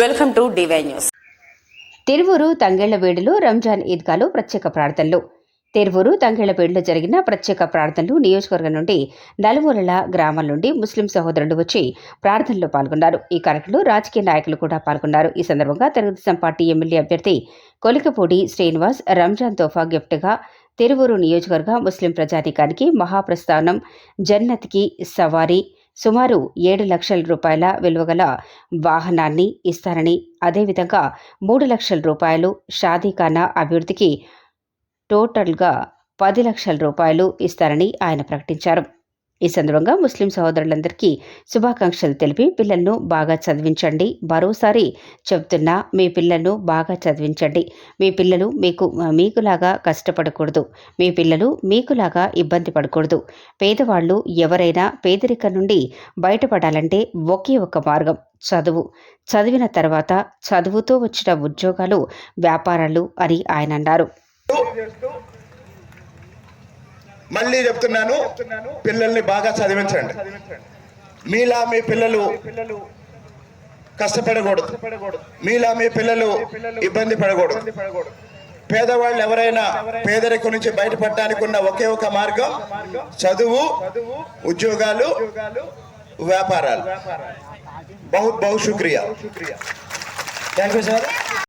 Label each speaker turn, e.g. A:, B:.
A: Welcome to DY news.
B: Tiruvuru తంగేళ్ళవేడులో Ramzan ఈద్గాలో ప్రత్యేక ప్రార్థనలు. తిరువూరు తంగేళ్ళపేడులో జరిగిన ప్రత్యేక ప్రార్థనలు నియోజకవర్గం నుండి నలుమూలల గ్రామాల నుండి ముస్లిం సహోదరులు వచ్చి ప్రార్థనలో పాల్గొన్నారు. ఈ కార్యక్రమంలో రాజకీయ నాయకులు కూడా పాల్గొన్నారు. ఈ సందర్భంగా తెలుగుదేశం పార్టీ ఎమ్మెల్యే అభ్యర్థి కొలికపూడి శ్రీనివాస్ రంజాన్ తోఫా గిఫ్ట్గా తిరువూరు నియోజకవర్గ ముస్లిం ప్రజానీకానికి మహాప్రస్థానం జన్నత్కి సవారీ సుమారు ఏడు లక్షల రూపాయల విలువగల వాహనాన్ని ఇస్తారని అదేవిధంగా మూడు లక్షల రూపాయలు షాదీఖానా అభివృద్ధికి టోటల్గా పది లక్షల రూపాయలు ఇస్తారని ఆయన ప్రకటించారు. ఈ సందర్భంగా ముస్లిం సహోదరులందరికీ శుభాకాంక్షలు తెలిపి పిల్లలను బాగా చదివించండి. మరోసారి చెప్తున్నా మీ పిల్లలను బాగా చదివించండి. మీ పిల్లలు మీకు మీకులాగా కష్టపడకూడదు. మీ పిల్లలు మీకులాగా ఇబ్బంది పడకూడదు. పేదవాళ్ళు ఎవరైనా పేదరికం నుండి బయటపడాలంటే ఒకే ఒక మార్గం చదువు. చదివిన తర్వాత చదువుతో వచ్చిన ఉద్యోగాలు వ్యాపారాలు అని ఆయన అన్నారు.
C: మళ్ళీ చెప్తున్నాను పిల్లల్ని బాగా చదివించండి. మీలా మీ పిల్లలు కష్టపడకూడదు. మీలా మీ పిల్లలు ఇబ్బంది పడకూడదు. పేదవాళ్ళు ఎవరైనా పేదరికం నుంచి బయటపడడానికి ఉన్న ఒకే ఒక మార్గం చదువు ఉద్యోగాలు వ్యాపారాలు. బహు బహు శుక్రియా
D: థ్యాంక్ యూ సార్.